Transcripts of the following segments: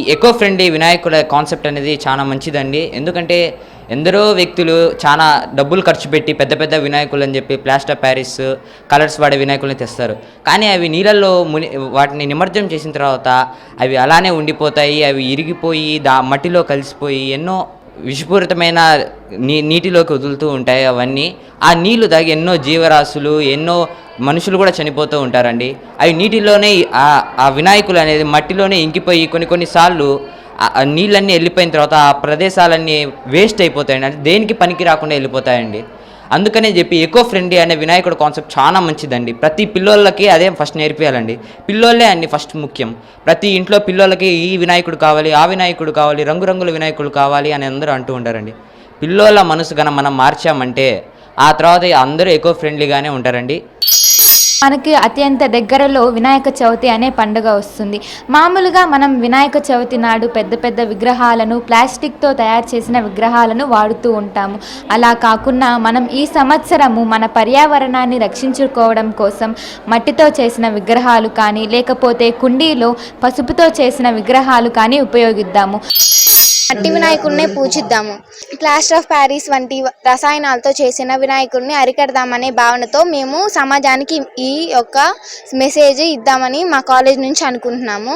ఈ eco friendly వినాయకుల concept అనేది చాలా మంచిదండి. ఎందుకంటే ఎందరో వ్యక్తులు చాలా డబ్బులు ఖర్చు పెట్టి పెద్ద పెద్ద వినాయకులు అని చెప్పి ప్లాస్టర్ ప్యారిస్ కలర్స్ వాడే వినాయకుల్ని తెస్తారు. కానీ అవి నీళ్ళల్లో ముని వాటిని నిమజ్జనం చేసిన తర్వాత అవి అలానే ఉండిపోతాయి అవి ఇరిగిపోయి దా మట్టిలో కలిసిపోయి ఎన్నో విషపూరితమైన నీ నీటిలోకి వదులుతూ ఉంటాయి అవన్నీ. ఆ నీళ్ళు తాగి ఎన్నో జీవరాశులు ఎన్నో మనుషులు కూడా చనిపోతూ ఉంటారండి. అవి నీటిలోనే ఆ వినాయకులు అనేది మట్టిలోనే ఇంకిపోయి కొన్ని కొన్నిసార్లు ఆ నీళ్ళన్నీ వెళ్ళిపోయిన తర్వాత ఆ ప్రదేశాలన్నీ వేస్ట్ అయిపోతాయండి. అంటే దేనికి పనికి రాకుండా వెళ్ళిపోతాయండి. అందుకనే చెప్పి ఎకో ఫ్రెండ్లీ అనే వినాయకుడు కాన్సెప్ట్ చాలా మంచిదండి. ప్రతి పిల్లోళ్ళకి అదే ఫస్ట్ నేర్పియాలండి. పిల్లోళ్ళే అండి ఫస్ట్ ముఖ్యం. ప్రతి ఇంట్లో పిల్లోళ్ళకి ఈ వినాయకుడు కావాలి ఆ వినాయకుడు కావాలి రంగురంగుల వినాయకుడు కావాలి అని అందరూ అంటూ ఉంటారండి. పిల్లోళ్ళ మనసు కనుక మనం మార్చామంటే ఆ తర్వాత అందరూ ఎకో ఫ్రెండ్లీగానే ఉంటారండి. మనకి అత్యంత దగ్గరలో వినాయక చవితి అనే పండుగ వస్తుంది. మామూలుగా మనం వినాయక చవితి నాడు పెద్ద పెద్ద విగ్రహాలను ప్లాస్టిక్తో తయారు చేసిన విగ్రహాలను వాడుతూ ఉంటాము. అలా కాకుండా మనం ఈ సంవత్సరము మన పర్యావరణాన్ని రక్షించుకోవడం కోసం మట్టితో చేసిన విగ్రహాలు కానీ లేకపోతే కుండీలో పసుపుతో చేసిన విగ్రహాలు కానీ ఉపయోగిద్దాము. మట్టి వినాయకుడిని పూజిద్దాము. ప్లాస్టర్ ఆఫ్ ప్యారిస్ వంటి రసాయనాలతో చేసిన వినాయకుడిని అరికడదామనే భావనతో మేము సమాజానికి ఈ యొక్క మెసేజ్ ఇద్దామని మా కాలేజ్ నుంచి అనుకుంటున్నాము.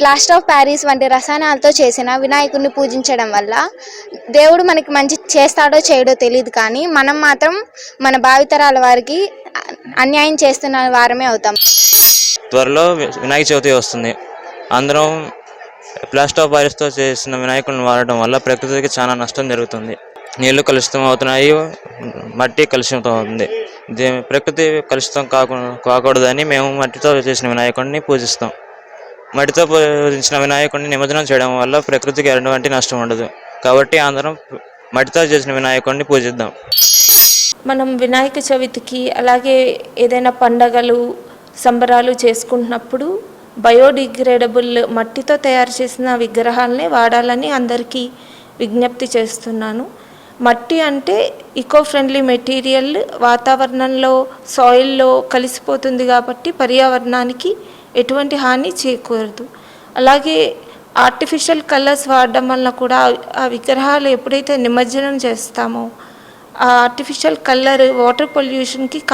ప్లాస్టర్ ఆఫ్ ప్యారిస్ వంటి రసాయనాలతో చేసిన వినాయకుడిని పూజించడం వల్ల దేవుడు మనకి మంచి చేస్తాడో చేయడో తెలియదు కానీ మనం మాత్రం మన భావితరాల వారికి అన్యాయం చేస్తున్న వారమే అవుతాం. త్వరలో వినాయక చవితి వస్తుంది. అందరం ప్లాస్టర్ ఆఫ్ పారిస్తో చేసిన వినాయకుడిని వాడటం వల్ల ప్రకృతికి చాలా నష్టం జరుగుతుంది. నీళ్ళు కలుషితం అవుతున్నాయి మట్టి కలుషితం అవుతుంది. ప్రకృతి కలుషితం కాకు కాకూడదని మేము మట్టితో చేసిన వినాయకుడిని పూజిస్తాం. మట్టితో పూజించిన వినాయకుడిని నిమజ్జనం చేయడం వల్ల ప్రకృతికి ఎటువంటి నష్టం ఉండదు. కాబట్టి అందరం మట్టితో చేసిన వినాయకుడిని పూజిద్దాం. మనం వినాయక చవితికి అలాగే ఏదైనా పండగలు సంబరాలు చేసుకుంటున్నప్పుడు బయోడిగ్రేడబుల్ మట్టితో తయారు చేసిన విగ్రహాలనే వాడాలని అందరికీ విజ్ఞప్తి చేస్తున్నాను. మట్టి అంటే ఈకో ఫ్రెండ్లీ మెటీరియల్ వాతావరణంలో సాయిల్లో కలిసిపోతుంది కాబట్టి పర్యావరణానికి ఎటువంటి హాని చేకూరదు అలాగే ఆర్టిఫిషియల్ కలర్స్ వాడడం వలన కూడా ఆ విగ్రహాలు ఎప్పుడైతే నిమజ్జనం చేస్తామో ఆ ఆర్టిఫిషియల్ కలర్ వాటర్ పొల్యూషన్కి